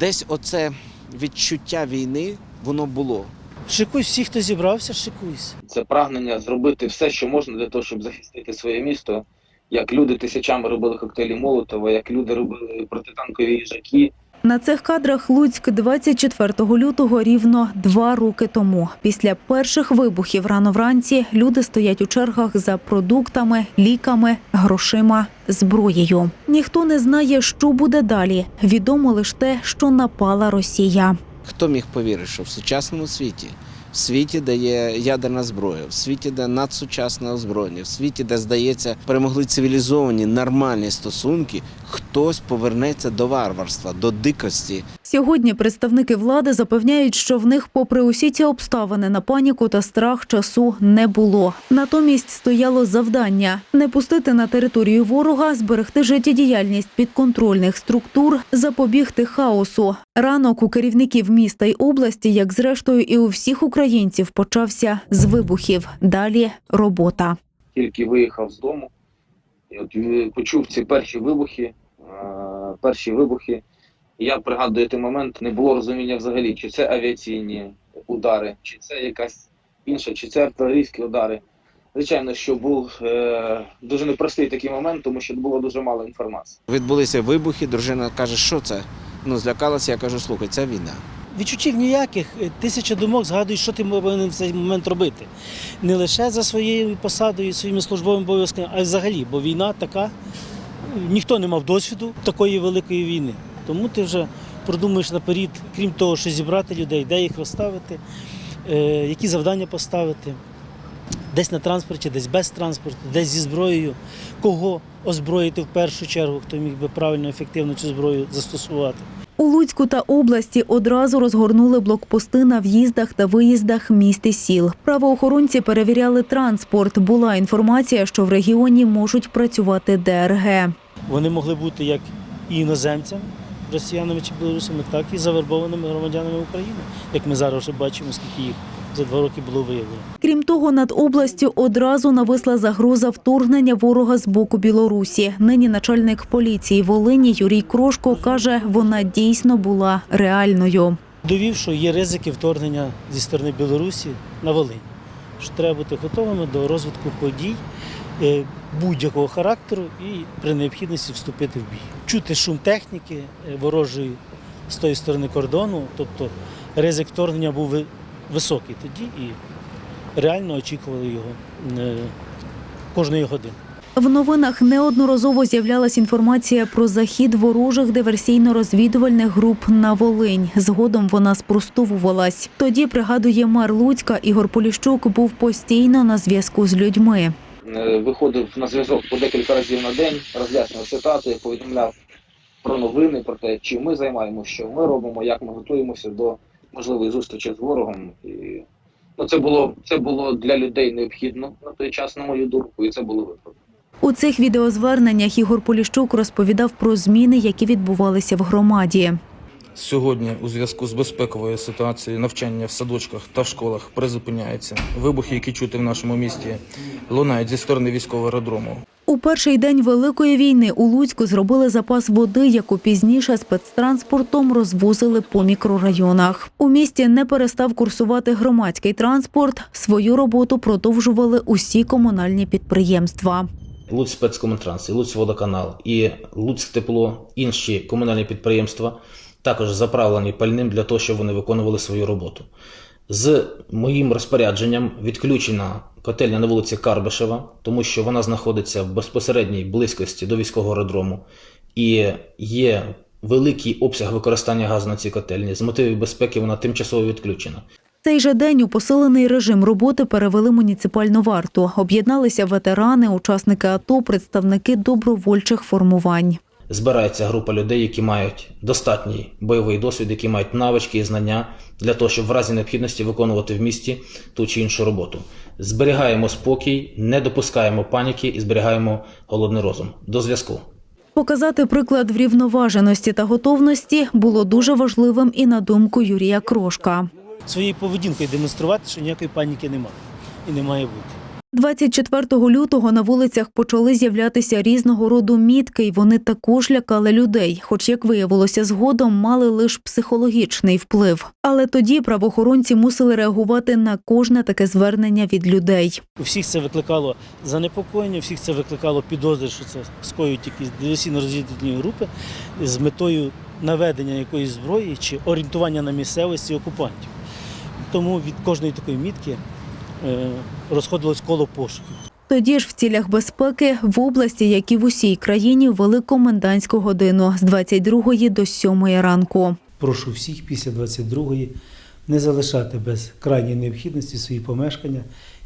десь оце відчуття війни воно було. Шикуй всі, хто зібрався, шикуйся. Це прагнення зробити все, що можна для того, щоб захистити своє місто. Як люди тисячами робили коктейлі Молотова, як люди робили протитанкові їжаки. На цих кадрах Луцьк 24 лютого рівно два роки тому. Після перших вибухів рано вранці люди стоять у чергах за продуктами, ліками, грошима, зброєю. Ніхто не знає, що буде далі. Відомо лише те, що напала Росія. Хто міг повірити, що в сучасному світі, в світі, де є ядерна зброя, в світі, де надсучасне озброєння, в світі, де, здається, перемогли цивілізовані нормальні стосунки, хтось повернеться до варварства, до дикості. Сьогодні представники влади запевняють, що в них, попри усі ці обставини, на паніку та страх часу не було. Натомість стояло завдання не пустити на територію ворога, зберегти життєдіяльність підконтрольних структур, запобігти хаосу. Ранок у керівників міста й області, як зрештою і у всіх українців, почався з вибухів. Далі робота. Тільки виїхав з дому, е, почув ці перші вибухи. Перші вибухи. Я пригадую той момент, не було розуміння взагалі, чи це авіаційні удари, чи це якась інша, чи це артилерійські удари. Звичайно, що був е, дуже непростий такий момент, тому що було дуже мало інформації. Відбулися вибухи, дружина каже, що це? Ну, злякалася, я кажу, слухай, це війна. Відчуттів ніяких, е, тисяча думок згадують, що ти повинен в цей момент робити. Не лише за своєю посадою, своїми службовими обов'язками, а й взагалі, бо війна така, ніхто не мав досвіду такої великої війни. Тому ти вже продумуєш наперед, крім того, що зібрати людей, де їх розставити, е, які завдання поставити. Десь на транспорті, десь без транспорту, десь зі зброєю, кого озброїти в першу чергу, хто міг би правильно, ефективно цю зброю застосувати. У Луцьку та області одразу розгорнули блокпости на в'їздах та виїздах міст і сіл. Правоохоронці перевіряли транспорт. Була інформація, що в регіоні можуть працювати ДРГ. Вони могли бути як і іноземцями, росіянами чи білорусами, так і завербованими громадянами України, як ми зараз вже бачимо, скільки їх за два роки було виявлено. Крім того, над областю одразу нависла загроза вторгнення ворога з боку Білорусі. Нині начальник поліції Волині Юрій Крошко каже, вона дійсно була реальною. Довів, що є ризики вторгнення зі сторони Білорусі на Волинь. Що треба бути готовими до розвитку подій е, будь-якого характеру і при необхідності вступити в бій. Чути шум техніки е, ворожої з тої сторони кордону, тобто ризик вторгнення був високий тоді і реально очікували його е, кожної години. В новинах неодноразово з'являлась інформація про захід ворожих диверсійно-розвідувальних груп на Волинь. Згодом вона спростовувалась. Тоді пригадує мер Луцька Ігор Поліщук був постійно на зв'язку з людьми. Е, Виходив на зв'язок по декілька разів на день, роз'яснював ситуацію, повідомляв про новини, про те, чим ми займаємося, що ми робимо, як ми готуємося до можливої зустрічі з ворогом. І, ну, це було це було для людей необхідно на той час, на мою думку, і це було виправдано. У цих відеозверненнях Ігор Поліщук розповідав про зміни, які відбувалися в громаді. Сьогодні, у зв'язку з безпековою ситуацією, навчання в садочках та в школах призупиняється. Вибухи, які чути в нашому місті, лунають зі сторони військового аеродрому. У перший день Великої війни у Луцьку зробили запас води, яку пізніше спецтранспортом розвозили по мікрорайонах. У місті не перестав курсувати громадський транспорт. Свою роботу продовжували усі комунальні підприємства. Луцьк спецкомунтранс, і Луцьк водоканал і Луцьк тепло, інші комунальні підприємства також заправлені пальним для того, щоб вони виконували свою роботу. З моїм розпорядженням відключена котельня на вулиці Карбишева, тому що вона знаходиться в безпосередній близькості до військового аеродрому і є великий обсяг використання газу на цій котельні. З мотивів безпеки вона тимчасово відключена. Цей же день у посилений режим роботи перевели муніципальну варту. Об'єдналися ветерани, учасники АТО, представники добровольчих формувань. Збирається група людей, які мають достатній бойовий досвід, які мають навички і знання для того, щоб в разі необхідності виконувати в місті ту чи іншу роботу. Зберігаємо спокій, не допускаємо паніки і зберігаємо голодний розум. До зв'язку. Показати приклад врівноваженості та готовності було дуже важливим і на думку Юрія Крошка. Своєю поведінкою демонструвати, що ніякої паніки немає і не має бути. 24 лютого на вулицях почали з'являтися різного роду мітки, і вони також лякали людей, хоч, як виявилося згодом, мали лише психологічний вплив. Але тоді правоохоронці мусили реагувати на кожне таке звернення від людей. У всіх це викликало занепокоєння, у всіх це викликало підозри, що це скоюють якісь диверсійно розвідувальні групи з метою наведення якоїсь зброї чи орієнтування на місцевості окупантів. Тому від кожної такої мітки розходилось коло пошуків. Тоді ж в цілях безпеки в області, як і в усій країні, вели комендантську годину з 22 до 7 ранку. Прошу всіх після 22-ї не залишати без крайньої необхідності свої помешкання,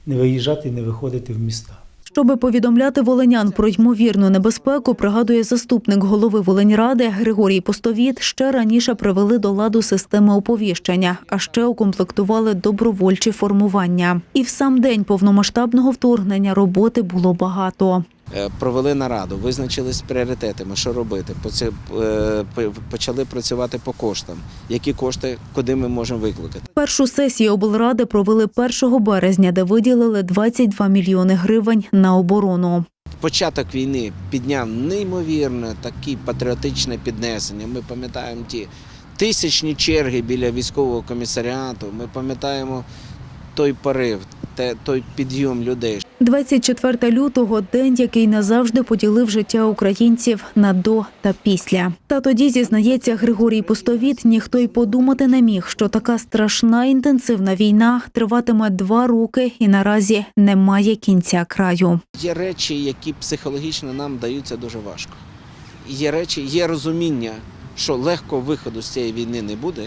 не виїжджати і не виходити в міста. Щоби повідомляти волинян про ймовірну небезпеку, пригадує заступник голови Волиньради Григорій Постовіт, ще раніше привели до ладу системи оповіщення, а ще укомплектували добровольчі формування. І в сам день повномасштабного вторгнення роботи було багато. Е, Провели нараду, визначились з пріоритетами, що робити. Е, Почали працювати по коштам. Які кошти, куди ми можемо викликати. Першу сесію облради провели 1 березня, де виділили 22 мільйони гривень на оборону. Початок війни підняв неймовірне такі патріотичне піднесення. Ми пам'ятаємо ті тисячні черги біля військового комісаріату. Ми пам'ятаємо той порив, той підйом людей. 24 лютого день, який назавжди поділив життя українців на до та після. Та тоді зізнається Григорій Пустовіт, ніхто й подумати не міг, що така страшна інтенсивна війна триватиме два роки і наразі немає кінця краю. Є речі, які психологічно нам даються дуже важко. Є речі, є розуміння, що легко виходу з цієї війни не буде.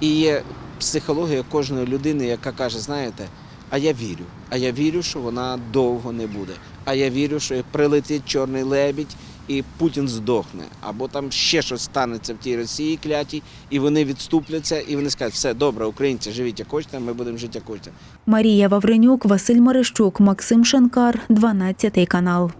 І є психологія кожної людини, яка каже: знаєте, а я вірю. А я вірю, що вона довго не буде. А я вірю, що прилетить чорний лебідь і Путін здохне. Або там ще щось станеться в тій Росії клятій, і вони відступляться, і вони скажуть, все добре, українці, живіть як хочете, ми будемо жити як хочете. Марія Вавренюк, Василь Марищук, Максим Шенкар, 12 канал.